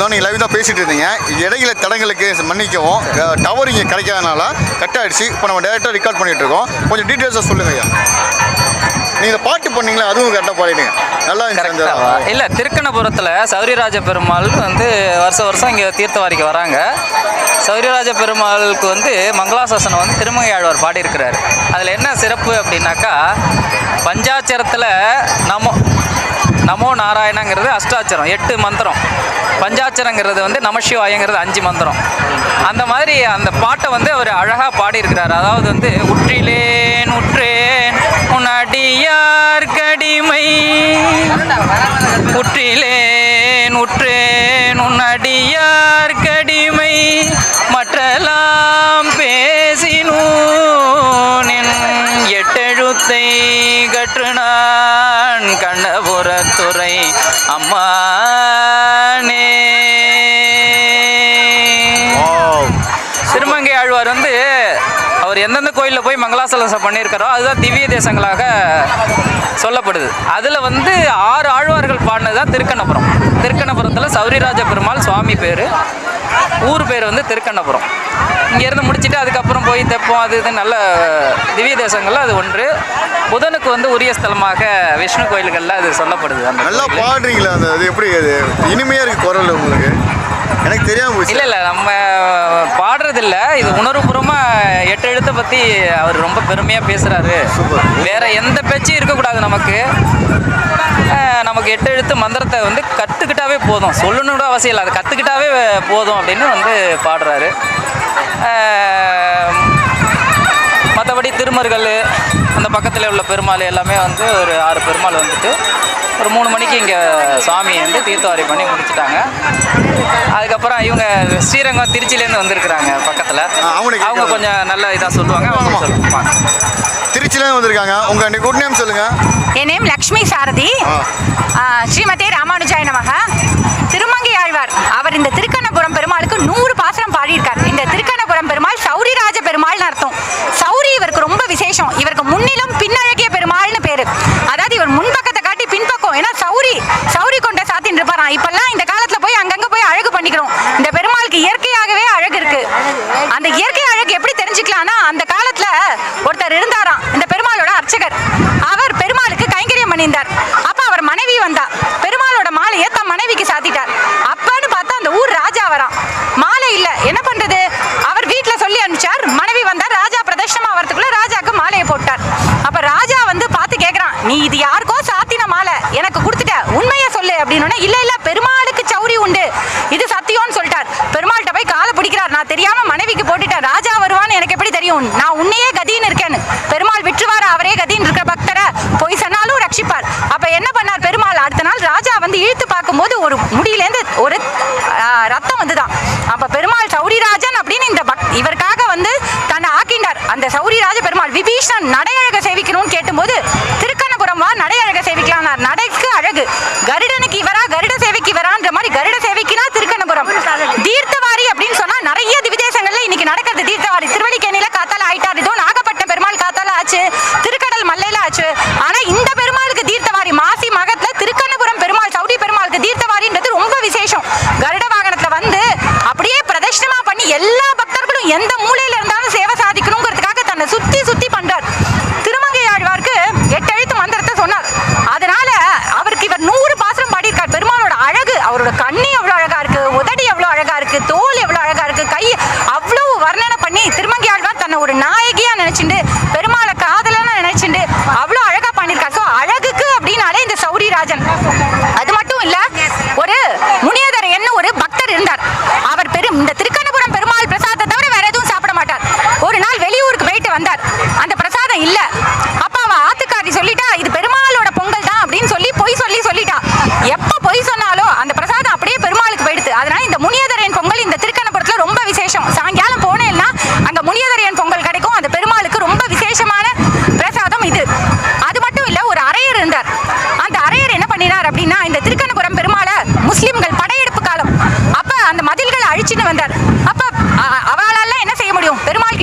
இருந்தோம் நீங்கள் லைவ் தான் பேசிட்டு இருந்தீங்க. இடையில தடங்களுக்கு மன்னிக்கவும். டவர் இங்கே கிடைக்காதனால கட் ஆயிடுச்சு. இப்போ நம்ம டேரெக்டாக ரெக்கார்ட் பண்ணிட்டு இருக்கோம். கொஞ்சம் டீட்டெயில்ஸாக சொல்லுங்க ஐயா. நீங்கள் பாட்டு பண்ணீங்களா? அதுவும் கரெக்டாக பாடிடுங்க நல்லா இல்லை திருக்கணபுரத்தில் சௌரியராஜ பெருமாள் வந்து வருஷம் வருஷம் இங்கே தீர்த்தவாரிக்கு வராங்க. சௌரியராஜ பெருமாளுக்கு வந்து மங்களாசாசனம் வந்து திருமங்கை ஆழ்வார் பாடியிருக்கிறார். அதில் என்ன சிறப்பு அப்படின்னாக்கா பஞ்சாட்சரத்தில் நமோ நமோ நாராயணங்கிறது அஷ்டாச்சரம் எட்டு மந்திரம். பஞ்சாட்சரங்கிறது வந்து நமசிவாயங்கிறது அஞ்சு மந்திரம். அந்த மாதிரி அந்த பாட்டை வந்து அவர் அழகாக பாடியிருக்கிறார். அதாவது வந்து உற்றிலேன் உற்றேன் உன் அடியார் கடிமை. உற்றிலேன் உற்றேன் உன் அடியார் கடிமை. மற்றெல்லாம் பேசினூன் எட்டெழுத்தை கற்றுனார். கணபுரத்துறை. அம்மா அவர் எந்தெந்த கோயிலில் போய் மங்களாசலசம் பண்ணியிருக்காரோ அதுதான் திவ்ய தேசங்களாக சொல்லப்படுது. அதில் வந்து ஆறு ஆழ்வார்கள் பாடினது தான் திருக்கண்ணபுரம். திருக்கண்ணபுரத்தில் சௌரிராஜ பெருமாள் சுவாமி பேர். ஊர் பேர் வந்து திருக்கண்ணபுரம். இங்கேருந்து முடிச்சுட்டு அதுக்கப்புறம் போய் தெப்பம் அது இது நல்ல திவ்ய தேசங்கள்ல அது ஒன்று. புதனுக்கு வந்து உரிய ஸ்தலமாக விஷ்ணு கோயில்களில் அது சொல்லப்படுது நல்லா. பாடுறீங்களா அந்த அது எப்படி அது இனிமையாக இருக்குது குரல் உங்களுக்கு? எனக்கு தெரியாமல் போச்சு. இல்ல இல்ல நம்ம பாடுறதில்ல. இது உணர்வுபூர்வமா எட்டு எழுத்தை பத்தி அவர் ரொம்ப பெருமையா பேசுறாரு. சூப்பர். வேற எந்த பேச்சும் இருக்கக்கூடாது நமக்கு. நமக்கு எட்டு எழுத்து மந்திரத்தை வந்து கத்துக்கிட்டாவே போதும். சொல்லணும் கூட அவசியம் இல்லை. அதை கத்துக்கிட்டாவே போதும் அப்படின்னு வந்து பாடுறாரு. மற்றபடி திருமருகல் அந்த பக்கத்தில் உள்ள பெருமாள் எல்லாமே வந்து ஒரு ஆறு பெருமாள் வந்துட்டு ஒரு மூணு மணிக்கு இங்கே சாமி வந்து தீர்த்தவாரி பண்ணி முடிச்சிட்டாங்க. அதுக்கப்புறம் இவங்க ஸ்ரீரங்கம் திருச்சியிலேருந்து வந்திருக்கிறாங்க பக்கத்தில். அவங்க கொஞ்சம் நல்ல இதாக சொல்லுவாங்க அவங்க ஆமா. சொல்லுவாங்க. வாங்க. திருச்சியிலேருந்து வந்திருக்காங்க. உங்கள் குட் நேம் சொல்லுங்கள் என் நேம் லக்ஷ்மி சாரதி. ஸ்ரீமதே ராமானுஜாய நமக. திருமங்கை ஆழ்வார் அவர் இந்த திருக்கண்ணபுரம் பெருமாளுக்கு நூறு பாசனம் பாடியிருக்கார். இந்த பெருமாள் சௌரி சௌரிராஜ பெருமாள்னு அர்த்தம். சௌரி இவருக்கு ரொம்ப விசேஷம். இவருக்கு முன்னிலும் பின்னழகிய பெருமாள்னு பேரு அதாவது இவர் முன்பக்கத்தை காட்டி பின்பக்கம் ஏன்னா சௌரி சௌரி கொண்ட சாத்தின்னு இருப்பாராம் இப்பெல்லாம் இந்த காலத்துல போய் அங்கங்க போய் அழகு பண்ணிக்கிறோம் இந்த பெருமாளுக்கு இயற்கையாகவே அழகு இருக்கு அந்த இயற்கை அழகு எப்படி தெரிஞ்சுக்கலாம்னா அந்த காலத்துல ஒருத்தர் இருந்தாராம் இந்த பெருமாளோட அர்ச்சகர் அவர் பெருமாளுக்கு கைங்கரியம் பண்ணியிருந்தார் அப்ப அவர் மனைவி வந்தா பெருமாளோட மாலையை தன் மனைவிக்கு சாத்திட்டார் அப்பன்னு பார்த்தா அந்த ஊர் ராஜா வரான் மாலை இல்ல என்ன பண்றது அவர் வீட்ல சொல்லி அனுப்பிச்சார் மனைவி வந்தார் ராஜா பிரதர்ஷனமா வரதுக்குள்ள ராஜாக்கு மாலையை போட்டார் அப்ப ராஜா வந்து பார்த்து கேக்குறான் நீ இது யாருக்கோ சாத்தின மாலை. எனக்கு கொடுத்துட்ட. உண்மையை சொல்லு அப்படின்னு இல்ல இல்ல பெருமாளுக்கு சௌரி உண்டு. இது சத்தியம்னு சொல்லிட்டார். பெருமாள்கிட்ட போய் காலை பிடிக்கிறார். நான் தெரியாம மனைவிக்கு போட்டுட்டேன். ராஜா வருவான்னு எனக்கு எப்படி தெரியும்? நான் உன்னையே கதின்னு இருக்கேன்னு. பெருமாள் விற்றுவார அவரே கதின்னு இருக்கிற பக்தரை. பொய் சொன்னாலும் ரட்சிப்பார். அப்ப என்ன பண்ணார் பெருமாள்? அடுத்த நாள் ராஜா வந்து இழுத்து பார்க்கும்போது ஒரு முடியிலேருந்து ஒரு ரத்தம் வந்துதான். அப்ப பெருமாள் சௌரிராஜன் அப்படின்னு இந்த பக் இவருக்காக வந்து தன்னை ஆக்கினார் அந்த சௌரிராஜ பெருமாள் விபீஷன் நடையழக சேவிக்கணும்னு கேட்டும்போது திருக்கண்ணபுரம் நடை நடையழக சேவிக்கலாம் நடைக்கு அழகு. கருடனுக்கு இவரா கருட சேவைக்கு இவரான்ற மாதிரி கருட சேவைக்குனா திருக்கண்ணபுரம் தீர்த்தவாரி அப்படின்னு சொன்னா நிறைய திவிதேசங்கள்ல இன்னைக்கு நடக்கிறது தீர்த்தவாரி திருவள்ளிக்கேணியில காத்தால ஆயிட்டார் இதோ நாகப்பட்டினம் பெருமாள் காத்தால ஆச்சு திருக்கடல் மல்லையில ஆச்சு ஆனா இந்த பெருமாளுக்கு தீர்த்தவாரி மாசி மகத்துல திருக்கண்ணபுரம் பெருமாள் சௌரி பெருமாளுக்கு தீர்த்தவாரின்றது ரொம்ப விசேஷம் கருட வாகனத்துல வந்து அப்படியே பிரதட்சணமா பண்ணி எல்லா பக்தர்களும் எந்த மூலையில இருந்தாலும் சேவை சாதிக்கணுங்கிறதுக்காக தன்னை சுத்தி சுத்தி பண்றார் திருமங்கை ஆழ்வார்க்கு எட்டு எழுத்து மந்திரத்தை சொன்னார் அதனால அவருக்கு இவர் நூறு பாசனம் பாடியிருக்கார் பெருமாளோட அழகு அவரோட கண்ணி எவ்வளவு அழகா இருக்கு உதடி எவ்வளவு அழகா இருக்கு தோல் எவ்வளவு அழகா இருக்கு கை அவ்வளவு வர்ணனை பண்ணி திருமங்கை ஆழ்வார் தன்னை ஒரு நாயகியா நினைச்சுண்டு பெருமாளை காதலனா நினைச்சுண்டு அவ்வளவு அழகா பண்ணியிருக்கார் ஸோ அழகுக்கு அப்படின்னாலே இந்த சௌரிராஜன் அது மட்டும் இல்ல ஒரு முனியதர் என்ன ஒரு பக்தர் இருந்தார் அவர் பெரும் இந்த திருக்கண்ணபுரம் பெருமாள் பிரசாதத்தை தவிர வேற எதுவும் சாப்பிட மாட்டார் ஒரு நாள் வெளியூருக்கு போயிட்டு வந்தார். அந்த பிரசாதம் இல்ல அப்ப அவ ஆத்துக்காரி சொல்லிட்டா இது பெருமாளோட பொங்கல் தான் அப்படின்னு சொல்லி பொய் சொல்லி சொல்லிட்டா எப்ப பொய் சொன்னாலும் அந்த பிரசாதம் அப்படியே பெருமாளுக்கு போயிடுது அதனால இந்த முனியதரையன் பொங்கல் இந்த திருக்கண்ணபுரத்துல ரொம்ப விசேஷம் சாயங்காலம் போனேன்னா அங்க முனியதரையன் பொங்கல் கிடைக்கும் அந்த பெருமாளுக்கு ரொம்ப விசேஷமான பிரசாதம் இது அது மட்டும் இல்ல ஒரு அரையர் இருந்தார் அந்த அரையர் என்ன பண்ணினார் அப்படின்னா இந்த திருக்கண்ணபுரம் பெருமாளை முஸ்லிம்கள் படையெடுப்பு காலம் அப்ப அந்த மதில்களை அழிச்சுன்னு வந்தார் அப்ப அ- அவளால என்ன செய்ய முடியும் பெருமாள்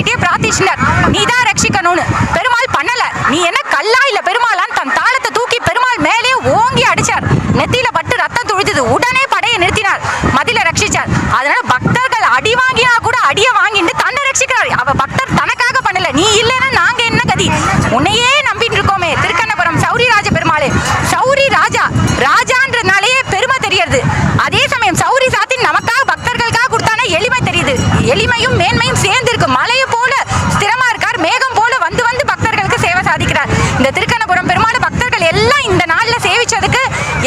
கிட்டே நீ தான் ரட்சிக்கணும்னு பெருமாள் பண்ணல. நீ என்ன கல்லா இல்ல பெருமாளான்? தன் தாளத்தை தூக்கி பெருமாள் மேலே ஓங்கி அடிச்சார். நெத்தியில பட்டு ரத்தம் துழித்தது உடனே படையை நிறுத்தினார். மதில அடியை வாங்கிட்டு தன்னை ரட்சிக்கிறார். அவ பக்தர் தனக்காக பண்ணல. நீ இல்லைன்னா நாங்க என்ன கதி? உன்னையே நம்பிட்டு இருக்கோமே திருக்கண்ணபுரம் சௌரி ராஜ பெருமாளே. சௌரி ராஜா ராஜான்றதுனாலேயே பெருமை தெரியறது. அதே சமயம் சௌரி சாத்தின் நமக்காக பக்தர்களுக்காக கொடுத்தானே எளிமை தெரியுது. எளிமையும் மேன்மையும் சேர்ந்து இருக்கு மலையை போல ஸ்திரமா இருக்கார் மேகம் போல வந்து வந்து பக்தர்களுக்கு சேவை சாதிக்கிறார் இந்த திருக்கண்ணபுரம் பெருமாள் பக்தர்கள் எல்லாம் இந்த நாள்ல சேவிச்சதுக்கு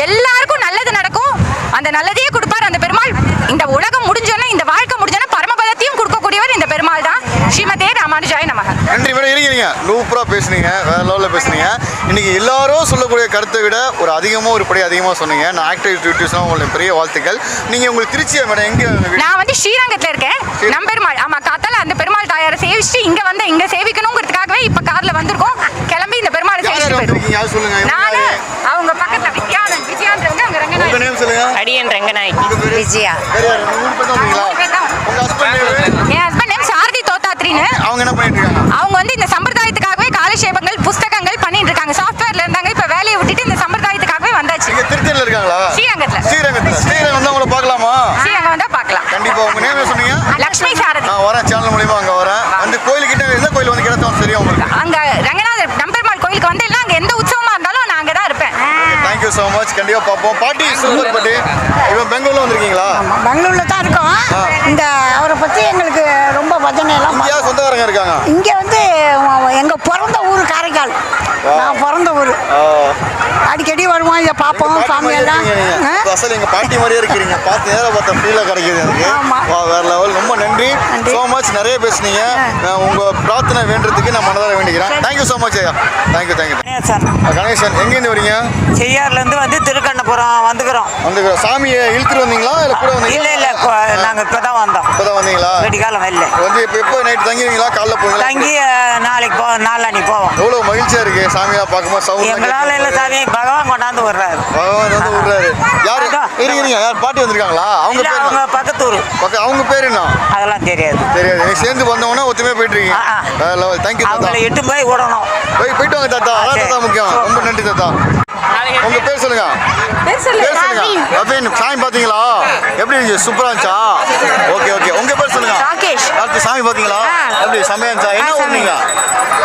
எல்லாருக்கும் நல்லது நடக்கும் அந்த நல்லதையே கொடுப்பார் அந்த பெருமாள் இந்த உலகம் முடிஞ்சோன்னா இந்த வாழ்க்கை முடிஞ்சோன்னா பரமபதத்தையும் கொடுக்கக்கூடியவர் இந்த பெருமாள் தான் ஸ்ரீமதே ராமானுஜாய நமக நன்றி மேடம் இருக்கிறீங்க சூப்பராக பேசுனீங்க வேற லெவலில் பேசுனீங்க. இன்னைக்கு எல்லாரும் சொல்லக்கூடிய கருத்தை விட ஒரு அதிகமாக ஒரு படி அதிகமாக சொன்னீங்க. நான் ஆக்டிவ் டியூட்டிஸ்லாம் உங்களுக்கு பெரிய வாழ்த்துக்கள். நீங்கள் உங்களுக்கு திருச்சியா மேடம் எங்கே? நான் வந்து ஸ்ரீரங்கத்துல இருக்கேன். நம்பெருமாள் ஆமா காத்தால அந்த பெருமாள் தாயாரை சேவிச்சுட்டு இங்க வந்து இங்க சேவிக்கணுங்கிறதுக்காகவே இப்ப கார்ல வந்திருக்கோம். கிளம்பி இந்த பெருமாளை அது சொல்லுங்க? நானு? அவங்க பக்கத்துல வித்யானந்த் விஜயான்றவங்க அங்க ரங்கநாயகி. அடியன் ரங்கநாயகி? விஜயா. என் ஹஸ்பண்ட் நேம் சாரதி தோத்தாத்ரின்னு. அவங்க என்ன பண்ணிட்டு இருக்காங்க அவங்க வந்து இந்த சம்பிரதாயத்துக்காகவே காலக்ஷேபங்கள் புஸ்தகங்கள் பண்ணிட்டு இருக்காங்க சாஃப்ட்வேர்ல இருந்தாங்க இப்ப வேலையை விட்டுட்டு இந்த சம்பிரதாயத்துக்காகவே வந்தாச்சு. திருச்சியில் இருக்காங்களா? ஸ்ரீரங்கத்துல. ஸ்ரீரங்கத்தில். ஸ்ரீரங்கம் வந்து உங்களை பார்க்கலாமா? ஸ்ரீரங்கம் வந்தா பார்க்கலாம். கண்டிப்பா. உங்க நேம் சொன்னீங்க லக்ஷ்மி சாரதி நான் வரேன் சேனல் மூலியமா அங்க வரேன் வந்து கோயிலுக்கிட்ட எந்த கோயில் வந்து கிடைத்தோம் தெரியும் உங்களுக்கு அங்க ரங்கநாதர் நம்பெருமாள் கோயிலுக்கு வந்து எல்லாம் அங்க எந்த உற்சவமா இருந்தாலும் நான் அங்கதான் இருப்பேன் தேங்க்யூ ஸோ மச் கண்டிப்பா பார்ப்போம். பாட்டி சூப்பர் பாட்டி. இவன் பெங்களூர்ல வந்திருக்கீங்களா? பெங்களூர்ல தான் இருக்கோம். இந்த அவரை பத்தி எங்களுக்கு ரொம்ப பஜனை எல்லாம் இங்கேயா சொந்தக்காரங்க இருக்காங்க? இங்க வந்து எங்க பிறந்த ஊர் காரைக்கால். நான் பிறந்த ஊர். அடிக்கடி வருவோம் இதை பார்ப்போம் பாட்டி சாமி மாதிரியே எல்லாம். இருக்கீங்க நீங்க. ஆ? அசல் எங்க பாட்டி மாதிரியே இருக்கிறீங்க பார்த்து நேரம் பார்த்த ஃபீலாக கிடைக்குது எனக்கு. வேற லெவல் ரொம்ப நன்றி. ஸோ மச் நிறைய பேசுனீங்க. நான் உங்க பிரார்த்தனை வேண்டுறதுக்கு நான் மனதார வேண்டிக்கிறேன். தேங்க்யூ ஸோ மச் ஐயா. Thank you thank you sir. Ganesan எங்கேருந்து வரீங்க? செய்யார்லேருந்து வந்து திருக்கண்ணபுரம் வந்துக்கிறோம். வந்து சாமியை இழுத்துட்டு வந்தீங்களா? இல்லை கூட வந்தீங்களா இல்லை இல்லை நாங்கள் இப்போ தான் வந்தோம். இப்போதான் வந்தீங்களா? வெடிக்காலம் வெளில வந்து இப்போ எப்போ நைட் தங்கிடுவீங்களா காலைல போவீங்களா? தங்கி நாளைக்கு போ நாளானி போவோம். எவ்வளோ மகிழ்ச்சியா இருக்கு சாமியா பார்க்கும்போது சவுண்ட் எங்களால் இல்லை சாமி பகவான் கொண்டாந்து விடுறாரு. பகவான் வந்து விடுறாரு. யாரு. இருங்க யார்? பாட்டி வந்திருக்காங்களா? அவங்க இல்லை பேர் அவங்க என்ன? பக்கத்து ஊர் பக்க- அவங்க பேர் என்ன? அதெல்லாம் தெரியாது. தெரியாது. நீ சேர்ந்து வந்தவொடனே ஒத்துமையா போயிட்டு இருக்கீங்க ஆ, ஆ. வேற லெவல் தேங்க்யூ தாத்தா. அவங்கள எட்டு போய் விடணும் போய் போயிட்டு வாங்க தாத்தா. அதான். தாத்தா முக்கியம். ரொம்ப நன்றி தாத்தா. உங்க பேர் சொல்லுங்க. பேர் சொல்லுங்க. ரவீன் சாமி பாத்தீங்களா? எப்படி இருந்துச்சு? சூப்பரா இருந்துச்சா? ஓகே ஓகே உங்க பேர் சொல்லுங்க. ராகேஷ். ராகேஷ் சாமி பாத்தீங்களா? ஆ. எப்படி செமையா இருந்துச்சா? என்ன ஊர் நீங்க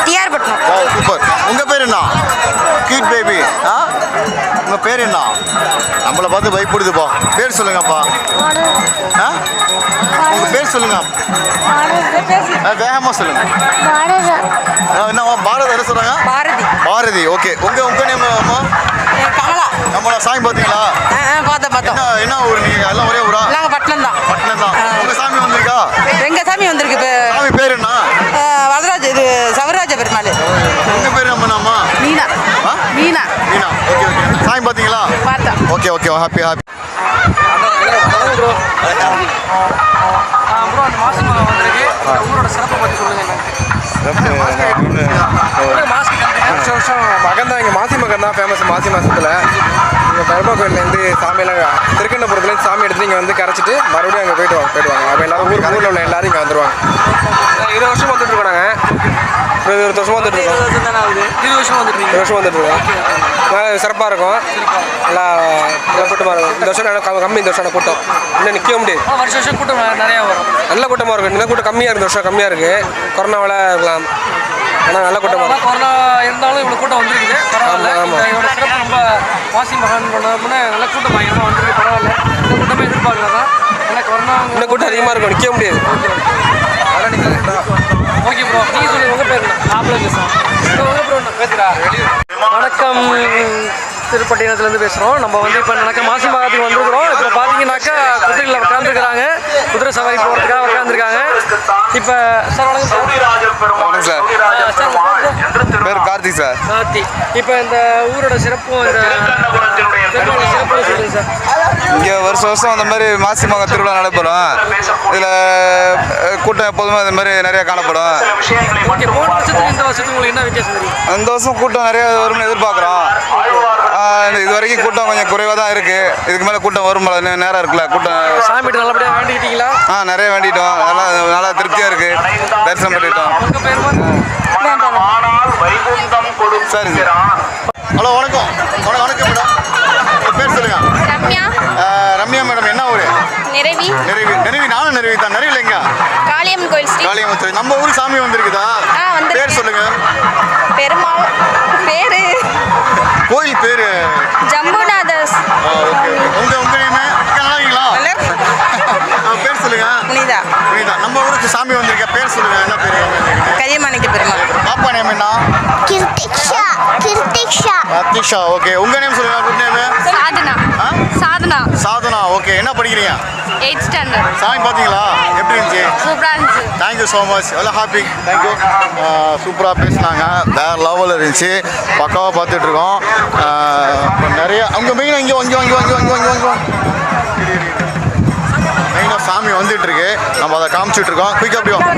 டிஆர் பட்டணம். ஓ சூப்பர் உங்க பேர் என்ன? கியூட் பேபி ஆ? உங்க பேர் என்ன? நம்மளை பார்த்து பயப்படுதுப்பா. பேர் சொல்லுங்கப்பா. ஆ? பேர் சொல்லுங்க வேகமா சொல்லுங்க. என்னவா பாரதி என்ன சொல்றாங்க? பாரதி. பாரதி ஓகே. உங்க உங்க நேம் அம்மா? கமலா. நம்மள சாமி பாத்தீங்களா பார்த்தோம் பார்த்தோம். என்ன என்ன ஊர் நீங்க? எல்லாம் ஒரே ஊரா? நாங்கள் பட்டணம் தான். பட்டணம் தான். உங்க சாமி வந்திருக்கா? எங்க சாமி வந்திருக்கு சாமி பேர் என்ன? வரதராஜ இது சவராஜ பெருமாள். உங்க பேர் நம்ம அம்மா மீனா? மீனா. மீனா. Okay okay. சாமி பாத்தீங்களா பார்த்தோம். Okay okay. ஹாப்பி ஹாப்பி அந்த வந்திருக்கு ஊரோட சிறப்பை பற்றி சொல்லுங்க வருஷம் மகன் தான் இங்கே மாசி மகன் தான் ஃபேமஸ் மாசி மாதத்தில் பெருமா கோயிலேருந்து சாமியெல்லாம் திருக்கண்ணபுரத்துலேருந்து சாமி எடுத்து இங்கே வந்து கரைச்சிட்டு மறுபடியும் அங்கே போயிட்டு வாங்க போயிட்டு வாங்க. அப்போ எல்லாரும் ஊர் ஊரில் உள்ள எல்லாரும் இங்கே வந்துருவாங்க. இருபது வருஷம் வந்துட்டு இருக்கோம் நாங்கள் இருபது வருஷம் வந்துட்டு இருக்கோம். இருபது வருஷம் வந்துட்டு இருபது வருஷம் வந்துட்டு இருக்கோம். நல்லா சிறப்பாக இருக்கும். நல்லா நல்லா கூட்டமாக இருக்கும் இந்த வருஷம் கம்மி இந்த வருஷம் கூட்டம். இன்னும் நிற்க முடியாது. வருஷம் வருஷம் கூட்டம் நிறையா வரும். நல்ல கூட்டமாக இருக்கும். இந்த கூட்டம் கம்மியாக இருக்கு. இந்த வருஷம் கம்மியாக இருக்குது கொரோனாவால் இருக்கலாம். ஆனால் நல்ல கூட்டமாக இருக்கும் கொரோனா இருந்தாலும் இவ்வளோ கூட்டம் வந்திருக்குது. பரவாயில்ல. இதோட சிறப்பு ரொம்ப வாசி மகான் கொண்டாடணும்னு நல்ல கூட்டம் பயங்கரமாக வந்திருக்கு பரவாயில்ல. இந்த கூட்டமே எதிர்பார்க்கல தான். ஏன்னா கொரோனா இன்னும் கூட்டம் அதிகமாக இருக்கும் நிற்க முடியாது. ஓகே ப்ரோ நீங்கள் சொல்லுங்க உங்கள் பேர் என்ன? ஆப்பிள் பேசுகிறோம் உங்கள் ப்ரோ பேசுகிறா வணக்கம். திருப்பட்டினத்துலேருந்து பேசுகிறோம் நம்ம வந்து இப்போ நடக்க மாசி மகாத்துக்கு வந்திருக்கிறோம். இப்போ பார்த்தீங்கன்னாக்கா குதிரையில் உட்காந்துருக்குறாங்க குதிரை சவாரி போகிறதுக்காக உட்காந்துருக்காங்க இப்போ சார் வணக்கம் சார். சார். பேர்? கார்த்திக் சார். கார்த்தி. இப்போ இந்த ஊரோட சிறப்பும் இந்த சிறப்பு சொல்லுங்க சார். இங்கே வருஷம் வருஷம் அந்த மாதிரி மாசி மக திருவிழா நடைபெறும். இதில் கூட்டம் எப்போதுமே அந்த மாதிரி நிறைய காணப்படும். இந்த வருஷம் கூட்டம் நிறைய வரும்னு எதிர்பார்க்குறோம். இது வரைக்கும் கூட்டம் கொஞ்சம் குறைவாக தான் இருக்குது இதுக்கு மேலே கூட்டம் வரும் நேரம் இருக்குல்ல கூட்டம் சாமிகிட்ட நல்லபடியாக வேண்டிக்கிட்டீங்களா? ஆ நிறைய வேண்டிட்டோம். நல்லா நல்லா திருப்தியாக இருக்குது தரிசனம் பண்ணிட்டோம். சரி சார். ஹலோ வணக்கம். வணக்கம் வணக்கம் மேடம். பேர் சொல்லுங்க. ரம்யா. ரம்யா மேடம் என்ன ஊர்? நிறவி. நிறைவி. நிறைவி நானும் நிறைவி தான். நிறைவில் எங்க? காளியம் காளியம்மன் நம்ம ஊர் சாமி வந்திருக்குதா. பேர் சொல்லுங்க. பெருமாள். பேரு. கோயில் பேரு? ஜம்புநாதஸ். உங்க உங்க நேம் பேர் சொல்லுங்க. புனிதா. புரியுதா நம்ம ஊருக்கு சாமி வந்திருக்க பேர் சொல்லுங்க. என்ன பேர்? கரியமாணிக்கு பெருமாள். நேம் என்ன? கிருத்திக்ஷா கிருத்திக்ஷா. அத்திஷா ஓகே உங்க நேம் சொல்லுங்க குட் நேம் சாதனா. ஆ? சாதனா. சாதனா ஓகே என்ன படிக்கிறீங்க? எயிட் ஸ்டாண்டர்ட் சாமி பார்த்தீங்களா? எப்படி இருந்துச்சு? சூப்பரா இருந்துச்சு. தேங்க்யூ ஸோ மச் எவ்வளோ ஹாப்பி தேங்க்யூ சூப்பராக பேசினாங்க. வேற லெவலில் இருந்துச்சு. பக்காவாக பார்த்துட்டு இருக்கோம். நிறைய அங்கே மெயினாக இங்கே இங்கே இங்கே இங்கே இங்கே இங்கே மெயினாக சாமி வந்துட்டு இருக்கு. நம்ம அதை காமிச்சிட்டு இருக்கோம். குயிக் அப்படியோ ஆ,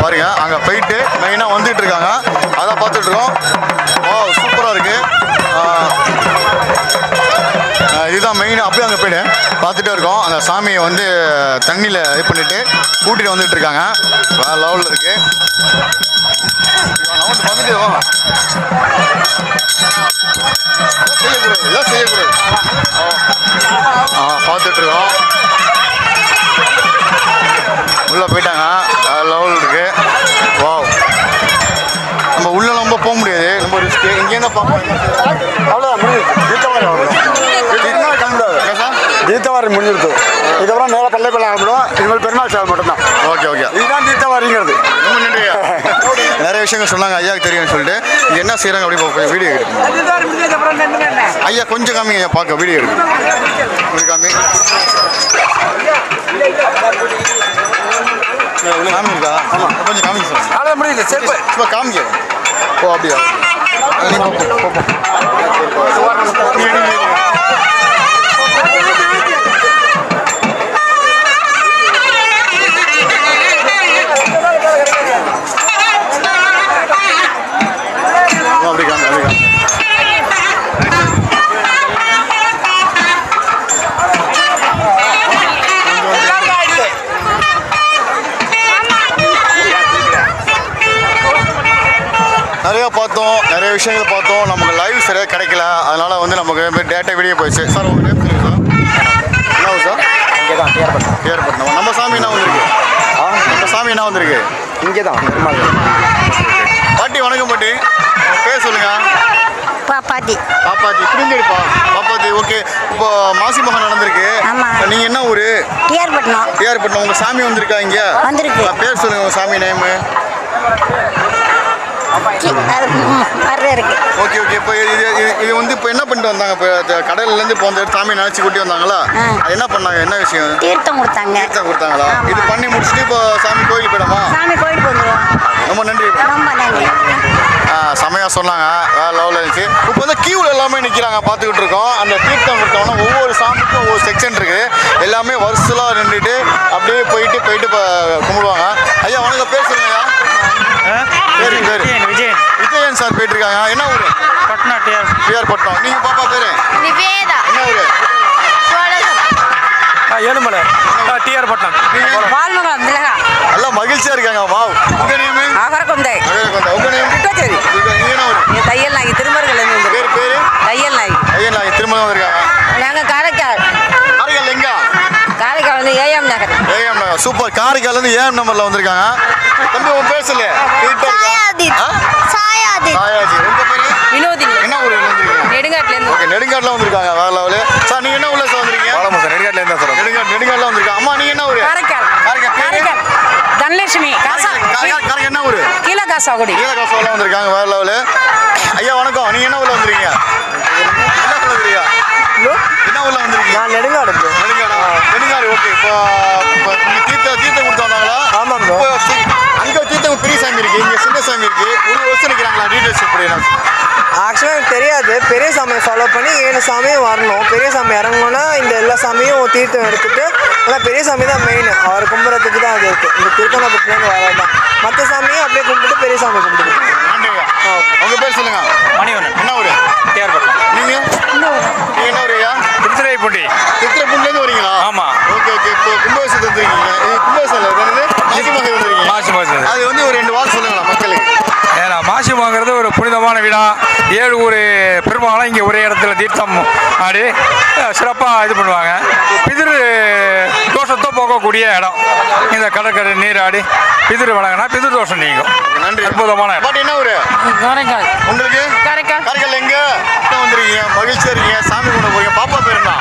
பாருங்க அங்கே போயிட்டு மெயினாக வந்துட்டு இருக்காங்க. அதை பார்த்துட்டு இருக்கோம். ஓ சூப்பராக இருக்கு. இதுதான் மெயின் அப்படியே அங்கே போயிடு. பார்த்துட்டே இருக்கோம். அந்த சாமியை வந்து தண்ணியில் இது பண்ணிட்டு கூட்டிகிட்டு வந்துட்டு இருக்காங்க. வேற லெவலில் இருக்கு. வந்துட்டு ரிஸ்க் இங்கேருந்து பார்ப்போம் அவ்வளோதான் தீர்த்தவாரி முடிஞ்சிருது. இதுக்கப்புறம் நேராக பள்ளிப்பள்ளி ஆரம்பிடும் இனிமேல் பெருமாள் சேவை மட்டும்தான். Okay okay. இதுதான் தீர்த்தவாரிங்கிறது. ரொம்ப நன்றி. நிறைய விஷயங்கள் சொன்னாங்க. ஐயாக்கு தெரியும்னு சொல்லிட்டு. இங்க என்ன செய்றாங்க அப்படி வீடியோ எடுக்கணும் ஐயா கொஞ்சம் காமிங்க ஐயா பார்க்க வீடியோ எடுக்கணும் கொஞ்சம் காமி. காமி இருக்கா கொஞ்சம் காமிக்க அவ்வளோ முடியல செருப்பு இப்போ காமிக்க ஓ அப்படியா? நீ போ, போ, போ, போ. நமக்கு டேட்டா வெளியே போயிடுச்சு. சார் உங்க நேம் சொல்லுங்க சார். என்ன சார்? இங்கே தான் ஏற்பட்டோம் ஏற்பட்டோம் நம்ம சாமி என்ன வந்திருக்கு? நம்ம சாமி என்ன வந்திருக்கு? இங்கே. தான் பாட்டி வணக்கம் பாட்டி. பேர் சொல்லுங்க. பாப்பாத்தி. பாப்பாத்தி புரிஞ்சிருப்பா. பாப்பாத்தி ஓகே இப்போ மாசி மகம் நடந்திருக்கு. ஆமா. நீங்க என்ன ஊரு? டிஆர்பட்டினம் ஏற்பட்டோம் உங்க சாமி வந்திருக்கா இங்க? வந்திருக்கு. ஆ, பேர் சொல்லுங்க உங்க சாமி நேமு ஓகே ஓகே. இப்போ இது இது- வந்து இப்போ என்ன பண்ணிட்டு வந்தாங்க? இப்போ கடல்லேருந்து இப்போ வந்து சாமி நினச்சி கூட்டி வந்தாங்களா? என்ன பண்ணாங்க? என்ன விஷயம்? தீர்த்தம் கொடுத்தாங்க. தீர்த்தம் கொடுத்தாங்களா. இது பண்ணி முடிச்சுட்டு இப்போ சாமி கோயில் போயிடுமா சாமி கோயிலுக்கு வந்துடுவோம் ரொம்ப நன்றி. செமையா சொன்னாங்க? வேற லெவலில் இருந்துச்சு. இப்போ வந்து கியூவில் எல்லாமே நிற்கிறாங்க பார்த்துக்கிட்டு இருக்கோம். அந்த தீர்த்தம் கொடுத்தோம்னா ஒவ்வொரு சாமிக்கும் ஒவ்வொரு செக்ஷன் இருக்குது. எல்லாமே வருஷலாக நின்றுட்டு அப்படியே போயிட்டு போயிட்டு இப்போ கும்பிடுவாங்க. ஐயா வணக்கம் பேர் சொல்லுங்க ஐயா. பேர் பேர். விஜயன் விஜயன். சார் போயிட்டு இருக்காங்க என்ன ஊர்? பட்னா டிஆர் பிஆர் பட்னம். நீங்கள் பாப்பா பேர்? நிவேதா. என்ன ஊர்? ஏழுமலை. டிஆர் பட்னம். நல்லா மகிழ்ச்சியா இருக்காங்க. வாவ் உங்க நேம் ஆகரக்கொந்தை உங்க நேம் சரி நீங்க என்ன ஊர் நீ தையல் நாயகி திருமருகல் வந்து பேர் பேரு தையல் நாயகி ஐயா நான் திரும்ப வந்திருக்காங்க நாங்கள் காரைக்கால் காரைக்கால் எங்க காரைக்கால் வந்து AM Nagar AM Nagar super. காரைக்கால்ல இருந்து ஏஎம் நம்பர்ல வந்திருக்காங்க. தம்பி உன் பேர் சொல்லு. சாயாஜி உங்க பேரு? வினோதினி. என்ன ஊர்ல இருந்து வந்திருக்கீங்க? நெடுங்காட்டிலேருந்து. ஓகே நெடுங்காட்டுல வந்திருக்காங்க வேற லெவலு. சார் நீங்க என்ன ஊர்ல சார் வந்திருக்கீங்க? ஆமாம் சார் நெடுங்காட்டில் இருந்தால் சார் நெடுங்காடு நெடுங்காட்டுல வந்திருக்காங்க அம்மா நீங்க என்ன ஊரு காரைக்கால் காரைக்கால் பேரு? காரைக்கால் காரைக்கால் என்ன ஊரு? கீழே காசாகுடி நீலகாசோலாம் வந்திருக்காங்க வேற லெவலு ஐயா வணக்கம். நீங்க என்ன ஊர்ல வந்திருக்கீங்க? என்ன ஊர்ல வந்திருக்கீங்க? என்ன ஊர்ல வந்திருக்கீங்க? நான் நெடுங்காடு. நெடுங்காடா? நெடுங்காடு ஓகே இப்போ இப்போ இங்க தீர்த்த தீர்த்தம் கொடுத்து வந்தாங்களா? ஆமாம் அங்க தீர்த்தம் பெரிய சாமி இருக்கு. இங்க சின்ன சாமி இருக்கு. ஒரு வருஷம் நிக்கிறாங்களா? டீடைல்ஸ் எப்படி? ஆக்சுவலாக எனக்கு தெரியாது. பெரிய சாமியை ஃபாலோ பண்ணி ஏழு சாமியும் வரணும். பெரிய சாமி இறங்கணும்னா இந்த எல்லா சாமியும் தீர்த்தம் எடுத்துட்டு ஆனால் பெரிய சாமி தான் மெயின் அவர் கும்புறதுக்கு தான் அது இருக்குது இந்த திருக்கணபுரத்துலேருந்து வரது தான் மற்ற சாமியும் அப்படியே கும்பிட்டு பெரிய சாமி கும்பிட்டு நன்றிங்க உங்க பேர் சொல்லுங்க. மணிவண்ணன். என்ன ஊரு? டிஆர் பட்னம் நீங்க நீங்க என்ன ஊரு ஐயா? திருத்துறைப்பூண்டி சித்திரப்புண்லேருந்து வரீங்களா ஆமா. ஓகே ஓகே இப்போ கும்பாபிஷேகம் வந்திருக்கீங்க இது கும்பாபிஷேகம் இல்லை இது என்னது? மாசி மகம் வந்திருக்கீங்க மாசி மகம். அது வந்து ஒரு ரெண்டு வாரம் சொல்லுங்களா மக்களுக்கு ஏன்னா மாசி வாங்குறது ஒரு புனிதமான விழா ஏழு ஊர் பெருமாளை இங்கே ஒரே இடத்துல தீர்த்தம் ஆடி சிறப்பாக இது பண்ணுவாங்க. பிதிரு தோஷத்தை போகக்கூடிய இடம். இந்த கடற்கரை நீராடி பிதிரு வழங்கினா பிதிரு தோஷம் நீங்கும். நன்றி. அற்புதமான இடம். என்ன ஊரு? காரைக்கால். உங்களுக்கு? காரைக்கால். காரைக்கால் எங்க? வந்திருக்கீங்க? மகிழ்ச்சியா இருக்கீங்க? சாமி கும்பிட போறீங்க. பாப்பா பேர் என்ன?